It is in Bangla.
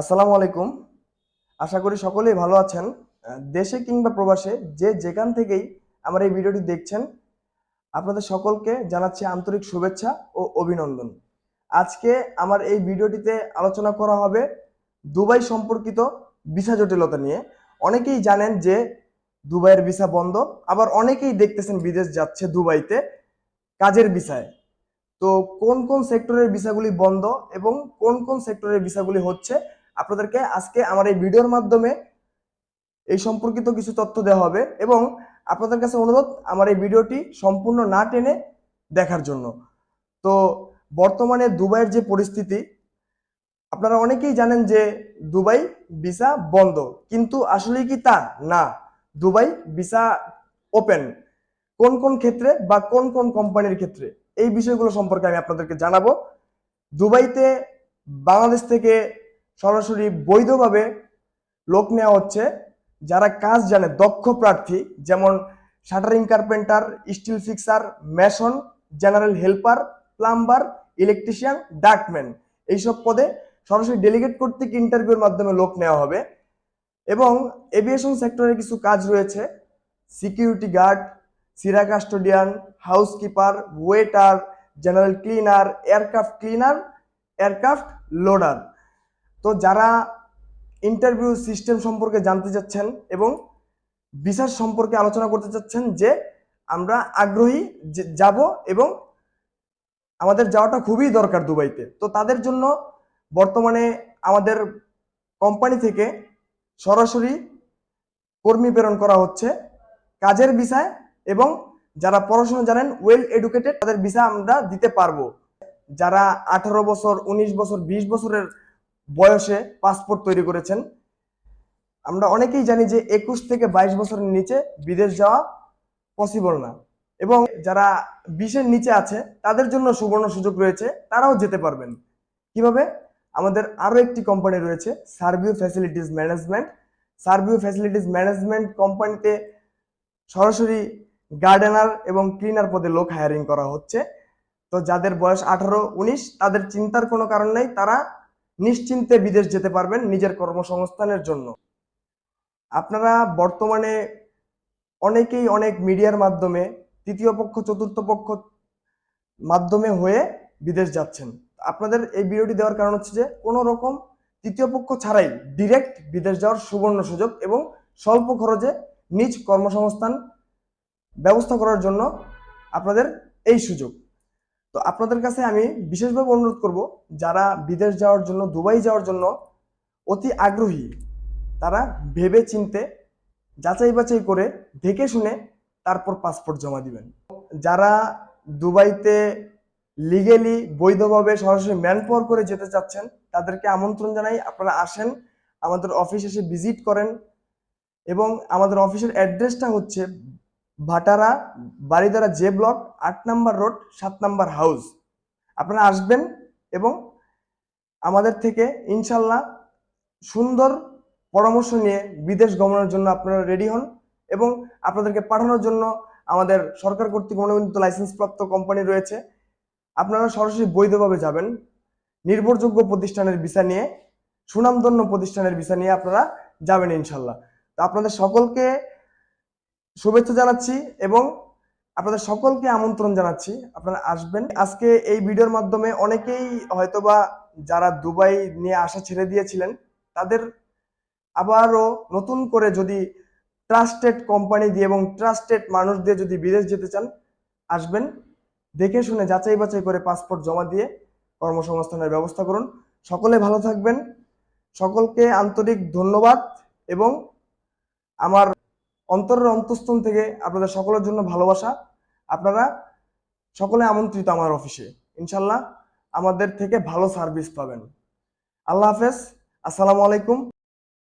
আসসালামু আলাইকুম। আশা করি সকলেই ভালো আছেন। দেশে কিংবা প্রবাসে যে যেখান থেকেই আমার এই ভিডিওটি দেখছেন, আপনাদের সকলকে জানাচ্ছি আন্তরিক শুভেচ্ছা ও অভিনন্দন। আজকে আমার এই ভিডিওটিতে আলোচনা করা হবে দুবাই সম্পর্কিত ভিসা জটিলতা নিয়ে। অনেকেই জানেন যে দুবাইয়ের ভিসা বন্ধ, আবার অনেকেই দেখতেছেন বিদেশ যাচ্ছে দুবাইতে কাজের ভিসায়। তো কোন কোন সেক্টরের ভিসাগুলি বন্ধ এবং কোন কোন সেক্টরের ভিসাগুলি হচ্ছে আপনাদেরকে আজকে আমার এই ভিডিওর মাধ্যমে এই সম্পর্কিত কিছু তথ্য দেওয়া হবে এবং আপনাদের কাছে অনুরোধ আমার এই ভিডিওটি সম্পূর্ণ না টেনে দেখার জন্য। তো বর্তমানে দুবাইয়ের যে পরিস্থিতি, আপনারা অনেকেই জানেন যে দুবাই ভিসা বন্ধ, কিন্তু আসলে কি তা? না, দুবাই ভিসা ওপেন। কোন কোন ক্ষেত্রে বা কোন কোন কোম্পানির ক্ষেত্রে? এই বিষয়গুলো সম্পর্কে আমি আপনাদেরকে জানাব। দুবাইতে বাংলাদেশ থেকে সরাসরি বৈধভাবে লোক নেওয়া হচ্ছে, যারা কাজ জানে, দক্ষ প্রার্থী, যেমন shuttering carpenter, steel fixer mason general helper, plumber, electrician duct man এইসব পদে সরাসরি ডেলিগেট কর্তৃক ইন্টারভিউর মাধ্যমে লোক নেওয়া হবে। এবং এভিয়েশন সেক্টরে কিছু কাজ রয়েছে, সিকিউরিটি গার্ড, সিরা custodian, housekeeper, waiter, general cleaner, aircraft cleaner, aircraft loader. তো যারা ইন্টারভিউ সিস্টেম সম্পর্কে জানতে চাচ্ছেন এবং বিসার সম্পর্কে আলোচনা করতে চাচ্ছেন যে আমরা আগ্রহী যাব এবং আমাদের যাওয়াটা খুবই দরকার দুবাইতে, তো তাদের জন্য বর্তমানে আমাদের কোম্পানি থেকে সরাসরি কর্মী প্রেরণ করা হচ্ছে কাজের বিষয় এবং যারা পড়াশোনা জানেন ওয়েল এডুকেটেড তাদের ভিসা আমরা দিতে পারব। যারা আঠারো বছর, উনিশ বছর, বিশ বছরের বয়সে পাসপোর্ট তৈরি করেছেন। আমরা অনেকেই জানি যে একুশ থেকে বাইশ বছরের নিচে বিদেশ যাওয়া পসিবল না। এবং যারা বিশের নিচে আছে, তাদের জন্য সুবর্ণ সুযোগ রয়েছে, তারাও যেতে পারবেন। কীভাবে? আমাদের আরও একটি কোম্পানি রয়েছে Servio facilities management Servio facilities management কোম্পানিতে সরাসরি গার্ডেনার এবং ক্লিনার পদে লোক হায়ারিং করা হচ্ছে। তো যাদের বয়স আঠারো, উনিশ, তাদের চিন্তার কোনো কারণ নেই, তারা নিশ্চিন্তে বিদেশ যেতে পারবেন নিজের কর্মসংস্থানের জন্য। আপনারা বর্তমানে অনেকেই অনেক মিডিয়ার মাধ্যমে, তৃতীয় পক্ষ, চতুর্থ পক্ষ মাধ্যমে হয়ে বিদেশ যাচ্ছেন। আপনাদের এই ভিডিওটি দেওয়ার কারণ হচ্ছে যে, কোনো রকম তৃতীয় পক্ষ ছাড়াই ডিরেক্ট বিদেশ যাওয়ার সুবর্ণ সুযোগ এবং স্বল্প খরচে নিজ কর্মসংস্থান ব্যবস্থা করার জন্য আপনাদের এই সুযোগ। তো আপনাদের কাছে আমি বিশেষভাবে অনুরোধ করব, যারা বিদেশ যাওয়ার জন্য, দুবাই যাওয়ার জন্য অতি আগ্রহী, তারা ভেবে চিনতে যাচাই বাছাই করে, দেখে শুনে তারপর পাসপোর্ট জমা দিবেন। যারা দুবাইতে লিগেলি বৈধভাবে সরাসরি ম্যান পাওয়ার করে যেতে চাচ্ছেন, তাদেরকে আমন্ত্রণ জানাই। আপনারা আসেন, আমাদের অফিস এসে ভিজিট করেন এবং আমাদের অফিসের অ্যাড্রেসটা হচ্ছে ভাটারা বাড়িদারা জে ব্লক, আট নাম্বার রোড, সাত নাম্বার হাউস। আপনারা আসবেন এবং আমাদের থেকে ইনশাল্লাহ সুন্দর পরামর্শ নিয়ে বিদেশ গমনের জন্য আপনারা রেডি হন এবং আপনাদেরকে পাঠানোর জন্য আমাদের সরকার কর্তৃক অনুমোদিত লাইসেন্সপ্রাপ্ত কোম্পানি রয়েছে। আপনারা সরাসরি বৈধভাবে যাবেন। নির্ভরযোগ্য প্রতিষ্ঠানের ভিসা নিয়ে, সুনামধন্য প্রতিষ্ঠানের ভিসা নিয়ে আপনারা যাবেন ইনশাল্লাহ। তো আপনাদের সকলকে শুভেচ্ছা জানাচ্ছি এবং আপনাদের সকলকে আমন্ত্রণ জানাচ্ছি। আপনারা আসবেন। আজকে এই ভিডিওর মাধ্যমে অনেকেই হয়তোবা যারা দুবাই নিয়ে আসা ছেড়ে দিয়েছিলেন, তাদের আবারও নতুন করে যদি ট্রাস্টেড কোম্পানি দিয়ে এবং ট্রাস্টেড মানুষ দিয়ে যদি বিদেশ যেতে চান, আসবেন। দেখে শুনে যাচাই বাছাই করে পাসপোর্ট জমা দিয়ে কর্মসংস্থানের ব্যবস্থা করুন। সকলে ভালো থাকবেন। সকলকে আন্তরিক ধন্যবাদ এবং আমার অন্তরের অন্তঃস্থল থেকে আপনাদের সকলের জন্য ভালোবাসা। আপনারা সকলে আমন্ত্রিত আমার অফিসে। ইনশাল্লাহ আমাদের থেকে ভালো সার্ভিস পাবেন। আল্লাহ হাফেজ। আসসালামু আলাইকুম।